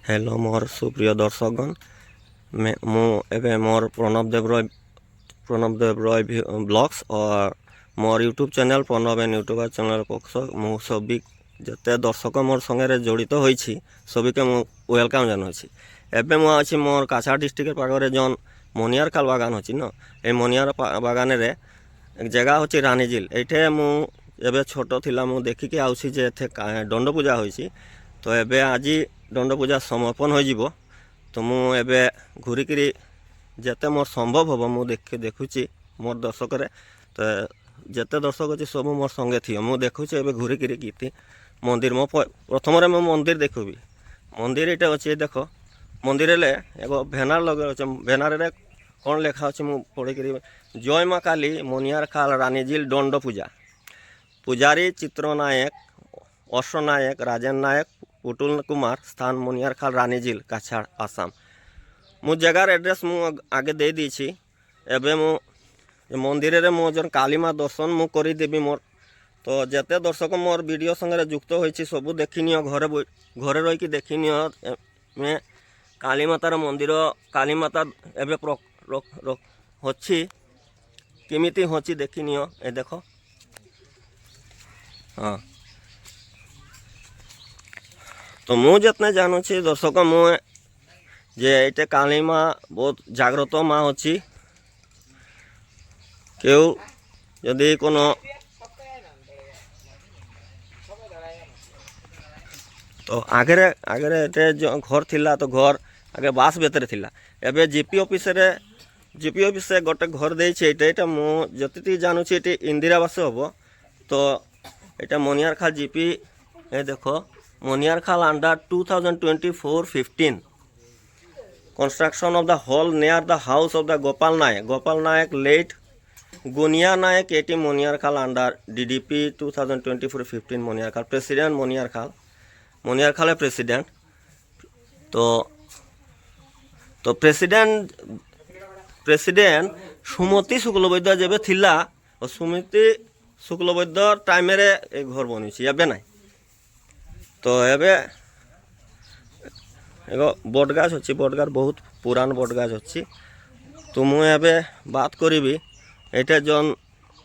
Hello ମୋର ସୁପ୍ରିୟ ଦର୍ଶକଗଣ ମୁଁ ଏବେ ମୋର ପ୍ରଣବ ଦେବ ରୟ ପ୍ରଣବ ଦେବ ରୟ ବ୍ଲଗ୍ସ ଅର୍ ମୋର YouTube channel Pranab N YouTuber channel ପକ୍ଷ ମୁଁ ସବି ଯେତେ ଦର୍ଶକ ମୋର ସାଙ୍ଗରେ ଜଡ଼ିତ ହୋଇଛି ସବିକେ ମୁଁ ୱେଲକମ୍ ଜଣାଉଛି ଏବେ ମୁଁ ଅଛି ମୋର କାଛା ଡିଷ୍ଟ୍ରିକ୍ଟ ପାଖରେ ଜନ୍ ମନିଆର କାଲ ବାଗାନ ଅଛି ନ ଏଇ ମନିଆର ବାଗାନରେ ଜାଗା ହେଉଛି ରାନୀଝିଲ ଏଇଠି ମୁଁ ଏବେ ଛୋଟ ଥିଲା ମୁଁ ଦେଖିକି ଆସୁଛି ଯେ ଏଠି ଦଣ୍ଡ ପୂଜା ହୋଇଛି ତ ଏବେ ଆଜି ଦଣ୍ଡ ପୂଜା ସମାପନ ହୋଇଯିବ ତ ମୁଁ ଏବେ ଘୁରିକିରି ଯେତେ ମୋର ସମ୍ଭବ ହେବ ମୁଁ ଦେଖୁଛି ମୋର ଦର୍ଶକରେ ତ ଯେତେ ଦର୍ଶକ ଅଛି ସବୁ ମୋର ସଙ୍ଗେ ଥିବ ମୁଁ ଦେଖୁଛି ଏବେ ଘୁରିକିରି ଗୀତି ମନ୍ଦିର ମୋ ପ୍ରଥମରେ ମୁଁ ମନ୍ଦିର ଦେଖିବି ମନ୍ଦିର ଏଇଟା ଅଛି ଦେଖ ମନ୍ଦିରରେ ଏକ ଭେନାର ଲଗା ଅଛି ଭେନାରରେ କ'ଣ ଲେଖା ଅଛି ମୁଁ ପଢ଼ିକିରି ଜୟ ମା କାଲି ମନିଆର ଖାଲ ରାନୀଜିଲ ଦଣ୍ଡ ପୂଜା ପୂଜାରୀ ଚିତ୍ର ନାୟକ ଅଶ୍ୱ ନାୟକ ରାଜେନ ନାୟକ पुटुल कुमार स्थान मुनियारखाल रानी কাছাড়, আসাম। आसाम জায়গার এড্রেস মু আগে দিয়ে দিয়েছি। এবে एवं मु মন্দিরের মু জন কালিমা দর্শন মু করে দেবি মোর। তো যেতে দর্শক মোর ভিডিও সঙ্গে যুক্ত হয়েছি, সবু দেখি নিও, ঘরে ঘরে রইকি দেখি নিও। মে কালীমাতার মন্দির, কালীমাতা এবে হচ্ছি। কেমিতি হচ্ছি দেখি নিও। এ দেখো। হ্যাঁ। ଦେଖ ହଁ ତ ମୁଁ ଯେତେ ଜାଣୁଛି ଦର୍ଶକ ମୁଁ ଯେ ଏଇଟା କାଳୀ ମା ବହୁତ ଜାଗ୍ରତ ମା ଅଛି কেউ যদি কোনো তো আগেরে আগেরে এতে য- ঘর ଥିଲା তো ঘর আগে বাস ভিতরে ଥିଲା ଏବେ ଜିପି ଅଫିସରେ ଜିପି ଅଫିସରେ ଗୋଟେ ଘର ଦେଇଛି ଏଇଟା ଏଇଟା ମୁଁ ଯେତିକି ଜାଣୁଛି ଏଠି ଇନ୍ଦିରାବାସ ହେବ ତ এটা মনিয়ার খাল জিপি এ দেখো Moniar Khal under 2024 15. Construction of the hall near the house of the Gopal Nayak. Gopal Nayak late Gunia Nayak AT Moniar Khal under DDP 2024 15 Moniar Khal. President Moniar Khal. Moniar Khal president. তো তো president president সুমতি শুক্লবৈদ্য যাবে থিলা ও সুমতি শুক্লবৈদ্য টাইমেরে এই ঘর বনিছে যাবে নাই ତ ଏବେ ଏକ ବଟଗାଛ ଅଛି ବଟଗାଛ ବହୁତ ପୁରାଣ ବଟଗାଛ ଅଛି ତ ମୁଁ ଏବେ ବାତ କରିବି ଏଇଟା ଜନ୍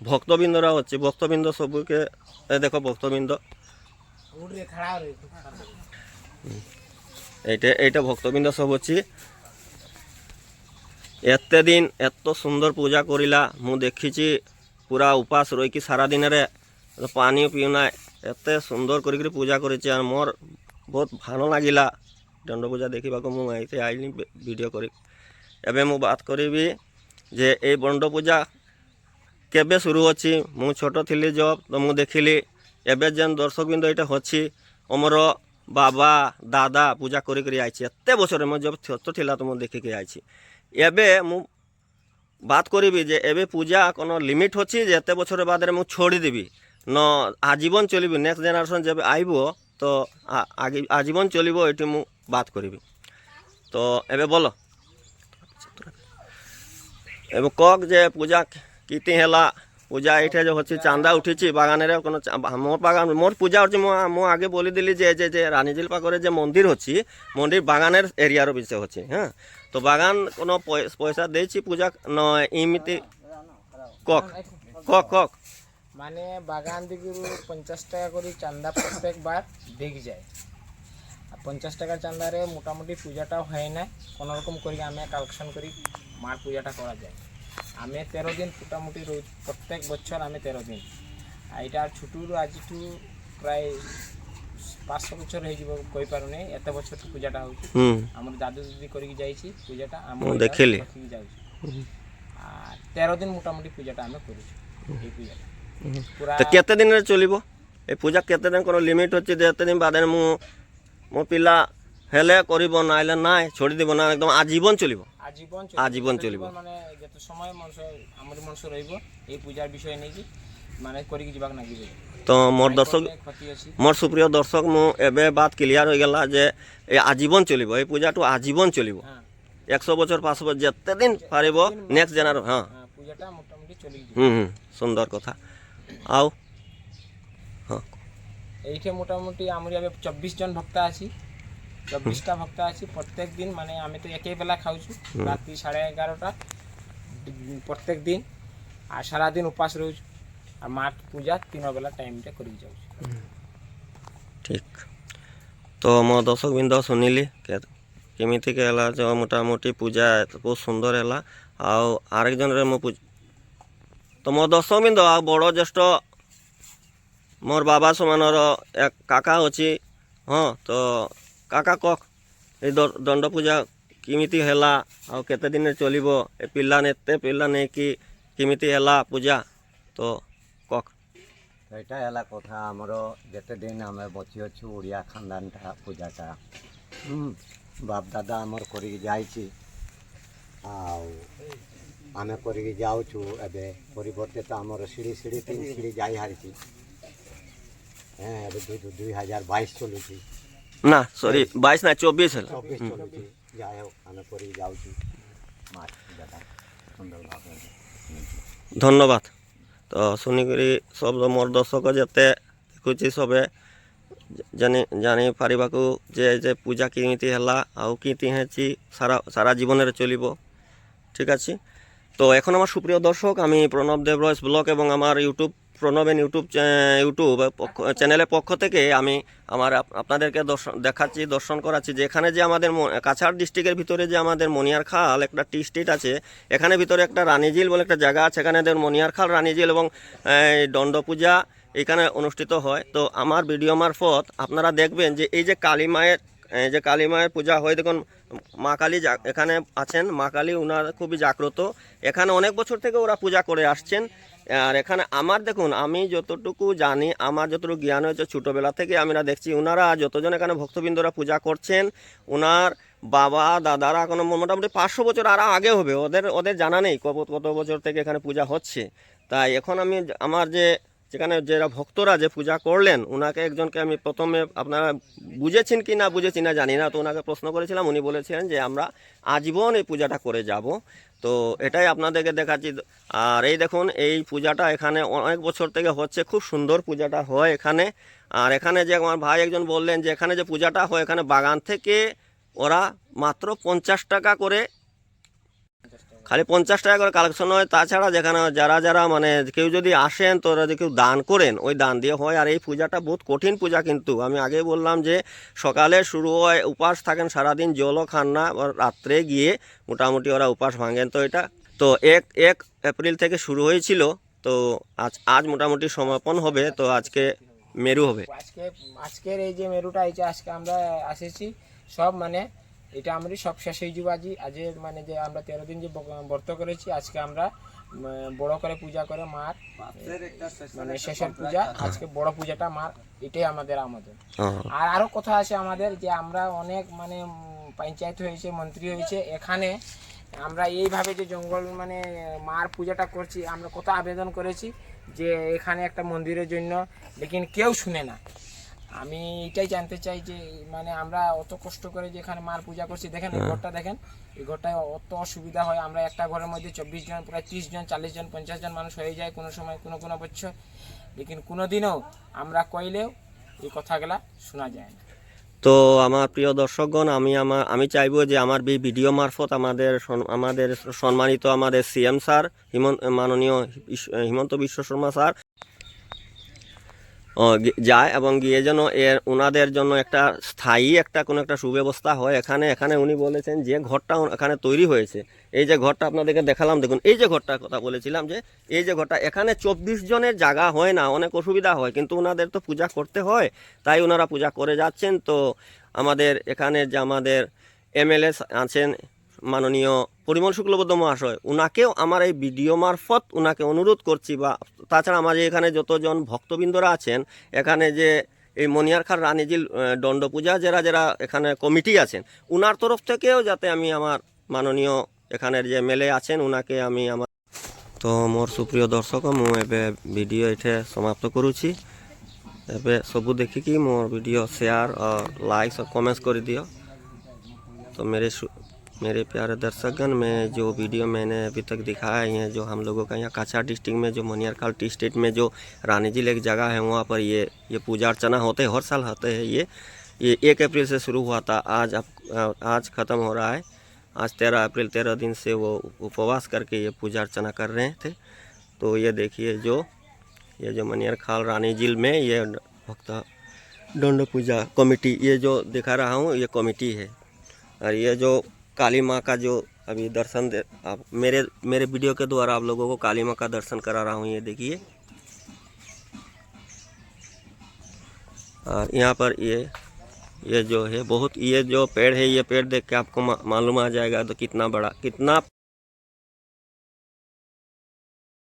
ଭକ୍ତବିନ୍ଦର ଅଛି ଭକ୍ତବିନ୍ଦ ସବୁକେ ଏ ଦେଖ ଭକ୍ତବିନ୍ଦ এইটা এইটা ভক্তবৃন্দ সব ଅଛି ଏତେ ଦିନ ଏତ ସୁନ୍ଦର ପୂଜା କରିଲା ମୁଁ ଦେଖିଛି ପୁରା ଉପାସ ରହିକି ସାରା ଦିନରେ ପାଣି ପିଉନା ଏତେ ସୁନ୍ଦର କରିକିରି ପୂଜା କରିଛି ଆଉ ମୋର ବହୁତ ଭଲ ଲାଗିଲା ଦଣ୍ଡ ପୂଜା ଦେଖିବାକୁ ମୁଁ ଏଇଠି ଆଇଲି ଭିଡ଼ିଓ କରି ଏବେ ମୁଁ ବାତ କରିବି ଯେ ଏଇ ଦଣ୍ଡ ପୂଜା କେବେ শুরু ଅଛି ମୁଁ ଛୋଟ ଥିଲି ଜବ୍ ତ ମୁଁ ଦେଖିଲି ଏବେ ଯେନ୍ ଦର୍ଶକବୃନ୍ଦ ଏଇଟା ଅଛି ଆମର ବାବା ଦାଦା ପୂଜା କରିକରି ଆଇଛି ଏତେ ବର୍ଷରେ ମୁଁ ଯେବେ ଛୋଟ ଥିଲା ତ ମୁଁ ଦେଖିକି ଆଇଛି ଏବେ ମୁଁ ବାତ କରିବି ଯେ ଏବେ ପୂଜା କ'ଣ ଲିମିଟ୍ ଅଛି ଯେ ଏତେ ବର୍ଷର ବାଦରେ ମୁଁ ଛୋଡ଼ିଦେବି ନ ଆଜୀବନ ন, আজীবন চলিবি নেক্সট জেনারেশন যাবে, আইব, তো আজীবন চলিব, এটি মু বাদ করিবি। তো এবে বল। এবে কক যে পূজা কীতি হেলা, পূজা এইটা যে হচ্ছে চাঁদা উঠিছি বাগানের কোনো মোর বাগান, মোর পূজা হচ্ছে, মো আগে বলি দিলি যে যে যে রানীঝিল পাখরে যে মন্দির হচ্ছে, মন্দির বাগানের এরিয়ার বিষয় হচ্ছে হ্যাঁ? তো বাগান কোনো পয়সা দিয়েছি পূজা নয় এমনি কক কক কক। মানে বাগান দিকে পঞ্চাশ টাকা করে চান্দা প্রত্যেকবার দেখি যায়। আর পঞ্চাশ টাকার চান্দারে মোটামুটি পূজাটাও হয় না। কোনোরকম করি আমি কালেকশন করি মার পূজাটা করা যায়। আমি তেরো দিন মোটামুটি রই প্রত্যেক বছর আমি তেরো দিন। আর এটা ছুটুর আজিটু প্রায় পাঁচশো বছর হয়ে যাব কই পারু কইপারুনি এত বছর পূজাটা হচ্ছে। আমার দাদু দিদি করিকি যাইছি পূজাটা আমি দেখিলি। যাচ্ছি আর তেরো দিন মোটামুটি পূজাটা আমি করছি এই পূজাটা। ତ କେତେ ଦିନରେ ଚଲିବ ଏ ପୂଜା କେତେ ଦିନ କ'ଣ ଲିମିଟ୍ ଅଛି ଯେତେ ଦିନ ବାଦେ ମୁଁ ମୋ ପିଲା ହେଲେ କରିବ ନା ହେଲେ ନାଇଁ ଛୋଡ଼ିଦେବ ନା ଏକଦମ ଆଜୀବନ ଚଲିବ ଆଜୀବନ ଚଲିବ ମାନେ ଯେତେ ସମୟ ମଣିଷ ଆମର ମଣିଷ ରହିବ ଏଇ ପୂଜା ବିଷୟ ନେଇକି ମାନେ କରିକି ଯିବାକୁ ଲାଗିବେ ତ ମୋର ଦର୍ଶକ ମୋର ସୁପ୍ରିୟ ଦର୍ଶକ ମୁଁ ଏବେ ବାଦ କ୍ଲିୟର ହୋଇଗଲା ଯେ ଏ ଆଜୀବନ ଚଲିବ ଏ ପୂଜାଠୁ ଆଜୀବନ ଚଲିବ একশো বছর পাঁচশো বছর যেতে দিন পারিব নেক্সট জেনারেশন হ্যাঁ হুম হুম সুন্দর কথা ଆଉ ହଁ এইটে মোটামুটি আমরা এবার চব্বিশ জন ভক্ত আছি। চব্বিশটা ভক্ত আছি প্রত্যেক দিন মানে আমি তো একই বেলা খাওছি রাত্রি সাড়ে এগারোটা প্রত্যেক দিন। আর সারাদিন উপাস রয়েছি আর মাঠ পূজা তিনবেলা টাইমটা করিয়ে যাচ্ছি ঠিক। তো মো দর্শকবৃন্দ শুনিলি কেমিতি হেলা মোটামুটি পূজা বহুত সুন্দর হেলা আরেকজনের মু ଆଉ ଆରେକ ଜଣରେ ମୁଁ ପୂଜା ତ ମୋ ଦର୍ଶକବୃନ୍ଦ ଆଉ ବଡ଼ ଜ୍ୟେଷ୍ଠ ମୋର ବାବା ସମାନର ଏକ କାକା ଅଛି ହଁ ତ କାକା କହ ଏଇ ଦ- ଦଣ୍ଡ ପୂଜା କେମିତି ହେଲା ଆଉ କେତେ ଦିନରେ ଚଲିବ ଏ ପିଲା ଏତେ ପିଲା ନେଇକି କେମିତି ହେଲା ପୂଜା ତ କହ ତ ଏଇଟା ହେଲା କଥା ଆମର ଯେତେ ଦିନ ଆମେ ବଞ୍ଚି ଅଛୁ ଓଡ଼ିଆ ଖାନଦାନଟା ପୂଜାଟା ହୁଁ, ବାପ ଦାଦା ଆମର କରିକି ଯାଇଛି ଆଉ ଆମେ କରିକି ଯାଉଛୁ ଏବେ ପରିବର୍ତ୍ତେ ତ ଆମର ସିଢ଼ି ସିଢ଼ି ତିନି ସିଢ଼ି ଯାଇ ହାରିଛି ହଁ ଏବେ ଦୁଇ ଦୁଇ- ଦୁଇ ହଜାର ବାଇଶ ଚଲୁଛି ନା ସରି ବାଇଶ ନା ଚବିଶ ହେଲା ଚବିଶ ଚଲୁଛି ଯାଇ ହଉ ଆମେ କରିକି ଯାଉଛୁ ମାଛ ପୂଜାଟା ସୁନ୍ଦର ଭାବରେ ଧନ୍ୟବାଦ ତ ଶୁଣିକରି ସବୁ ମୋର ଦର୍ଶକ ଯେତେ ଦେଖୁଛି ସବେ ଜାଣି ଜାଣିପାରିବାକୁ ଯେ ଯେ ପୂଜା କେମିତି ହେଲା ଆଉ କେମିତି ହେଇଛି সারা সারা জীবনের চলিব ঠিক আছে তো এখন আমার সুপ্রিয় দর্শক, আমি প্রণব দেবরস ব্লগ এবং আমার ইউটিউব প্রণবেন ইউটিউব ইউটিউব পক্ষ, চ্যানেলের পক্ষ থেকে আমি আমার আপনাদেরকে দর্শন, দেখাচ্ছি, দর্শন করাচ্ছি। যে এখানে যে আমাদের কাছাড় ডিস্ট্রিক্টের ভিতরে যে আমাদের মনিয়ার খাল, একটা টি স্টেট আছে, এখানে ভিতরে একটা রানীঝিল বলে একটা জায়গা আছে, এখানে মনিয়ার খাল রানীঝিল এবং দণ্ড পূজা এখানে অনুষ্ঠিত হয়। তো আমার ভিডিও মারফত আপনারা দেখবেন যে এই যে কালী মায়ের যে কালী মায়ের পূজা হয়, দেখুন, মা কালী এখানে আছেন, মা কালী উনার খুবই জাগ্রত। এখানে অনেক বছর থেকে ওরা পূজা করে আসছেন। আর এখানে আমার, দেখুন, আমি যতটুকু জানি, আমার যতটুকু জ্ঞান হয়েছে, ছোটোবেলা থেকে আমরা দেখছি ওনারা যতজন এখানে ভক্তবৃন্দরা পূজা করছেন ওনার বাবা, দাদারা কোনো মোটামুটি পাঁচশো বছর আরও আগে হবে, ওদের ওদের জানা নেই কত কত বছর থেকে এখানে পূজা হচ্ছে। তাই এখন আমি আমার যে যেখানে যারা ভক্তরা যে পূজা করলেন ওনাকে একজনকে আমি প্রথমে আপনারা বুঝেছেন কি না বুঝেছি না জানি না, তো ওনাকে প্রশ্ন করেছিলাম, উনি বলেছিলেন যে আমরা আজীবন এই পূজাটা করে যাব। তো এটাই আপনাদেরকে দেখাচ্ছি। আর এই দেখুন, এই পূজাটা এখানে অনেক বছর থেকে হচ্ছে, খুব সুন্দর পূজাটা হয় এখানে। আর এখানে যে আমার ভাই একজন বললেন যে এখানে যে পূজাটা হয়, এখানে বাগান থেকে ওরা মাত্র পঞ্চাশ টাকা করে খালি পঞ্চাশ টাকা করে কালেকশন হয়, তাছাড়া যেখানে যারা যারা মানে কেউ যদি আসেন, তো যদি কেউ দান করেন, ওই দান দিয়ে হয়। আর এই পূজাটা বহুত কঠিন পূজা কিন্তু। আমি আগেই বললাম যে, সকালে শুরু হয়, উপাস থাকেন সারাদিন, জলও খান না রাত্রে গিয়ে মোটামুটি ওরা উপাস ভাঙেন। তো এটা, তো এক এক এপ্রিল থেকে শুরু হয়েছিল, তো আজ আজ মোটামুটি সমাপন হবে, তো আজকে মেরু হবে। আজকে, আজকের এই যে মেরুটা, এই যে আজকে আমরা এসেছি, সব মানে এটা আমরাই সব শেষ হয়ে যাব আজই। আজকে মানে যে আমরা তেরো দিন যে ব্রত করেছি আজকে আমরা বড় করে পূজা করে মার মানে শেষের পূজা আজকে বড় পূজাটা মার এটাই আমাদের আমাদের আর আরও কথা আছে আমাদের যে আমরা অনেক মানে পঞ্চায়েত হয়েছে মন্ত্রী হয়েছে এখানে আমরা এইভাবে যে জঙ্গল মানে মার পূজাটা করছি আমরা কত আবেদন করেছি যে এখানে একটা মন্দিরের জন্য লেকিন কেউ শুনে না। আমি এটাই জানতে চাই যে মানে আমরা অত কষ্ট করে যে এখানে মার পূজা করছি দেখেন এই ঘরটা দেখেন এই ঘরটায় অত অসুবিধা হয়। আমরা একটা ঘরের মধ্যে চব্বিশ জন প্রায় ত্রিশ জন চাল্লিশ জন পঞ্চাশ জন মানুষ হয়ে যায় কোনো সময় কোনো কোনো বছর। লেকিন কোনো দিনও আমরা কইলেও এই কথাগুলা শোনা যায় না। তো আমার প্রিয় দর্শকগণ আমি আমার আমি চাইব যে আমার এই ভিডিও মারফত আমাদের আমাদের সম্মানিত আমাদের সিএম স্যার হিমন্ত মাননীয় হিমন্ত বিশ্ব শর্মা স্যার যায় এবং গিয়ে যেন এর ওনাদের জন্য একটা স্থায়ী একটা কোনো একটা সুব্যবস্থা হয় এখানে। এখানে উনি বলেছেন যে ঘরটা এখানে তৈরি হয়েছে। এই যে ঘরটা আপনাদেরকে দেখালাম, দেখুন, এই যে ঘরটার কথা বলেছিলাম যে, এই যে ঘরটা, এখানে চব্বিশ জনের জায়গা হয় না, অনেক অসুবিধা হয়, কিন্তু ওনাদের তো পূজা করতে হয়, তাই ওনারা পূজা করে যাচ্ছেন। তো আমাদের এখানে যে আমাদের এমএলএ আছেন মাননীয় পরিমল শুক্লবদ্ধ মহাশয় ওনাকেও আমার এই ভিডিও মারফত ওনাকে অনুরোধ করছি বা তাছাড়া আমার এখানে যতজন ভক্তবৃন্দরা আছেন, এখানে যে এই মনিয়ারখার রানীজিল দণ্ড পূজা যারা যারা এখানে কমিটি আছেন ওনার তরফ থেকেও যাতে আমি আমার মাননীয় এখানের যে মেলে আছেন ওনাকে আমি আমার তো মোর সুপ্রিয় দর্শক, মু এবে ভিডিও এঠে সমাপ্ত করুছি। এবে সবু দেখিকি মোর ভিডিও শেয়ার লাইক কমেন্টস করে দিও তো মেরে मेरे प्यारे दर्शकगण, में जो वीडियो मैंने अभी तक दिखाया है, जो हम लोगों का यहाँ काछाड़ डिस्ट्रिक्ट में, जो मनियारखाल टी स्टेट में, जो रानी जी एक जगह है, वहाँ पर ये ये पूजा अर्चना होते हर साल होते हैं ये। ये एक अप्रैल से शुरू हुआ था, आज अब आज ख़त्म हो रहा है। आज तेरह अप्रैल, तेरह दिन से वो उपवास करके ये पूजा अर्चना कर रहे थे। तो ये देखिए जो, ये जो मनियर खाल रानी झील में ये भक्त दंड पूजा कमेटी, ये जो दिखा रहा हूँ, ये कमेटी है। और ये जो काली माँ का जो अभी दर्शन दे आप मेरे मेरे वीडियो के द्वारा आप लोगों को काली माँ का दर्शन करा रहा हूँ, ये देखिए। और यहाँ पर ये ये जो है, बहुत, ये जो पेड़ है, ये पेड़ देख के आपको मालूम आ जाएगा तो कितना बड़ा, कितना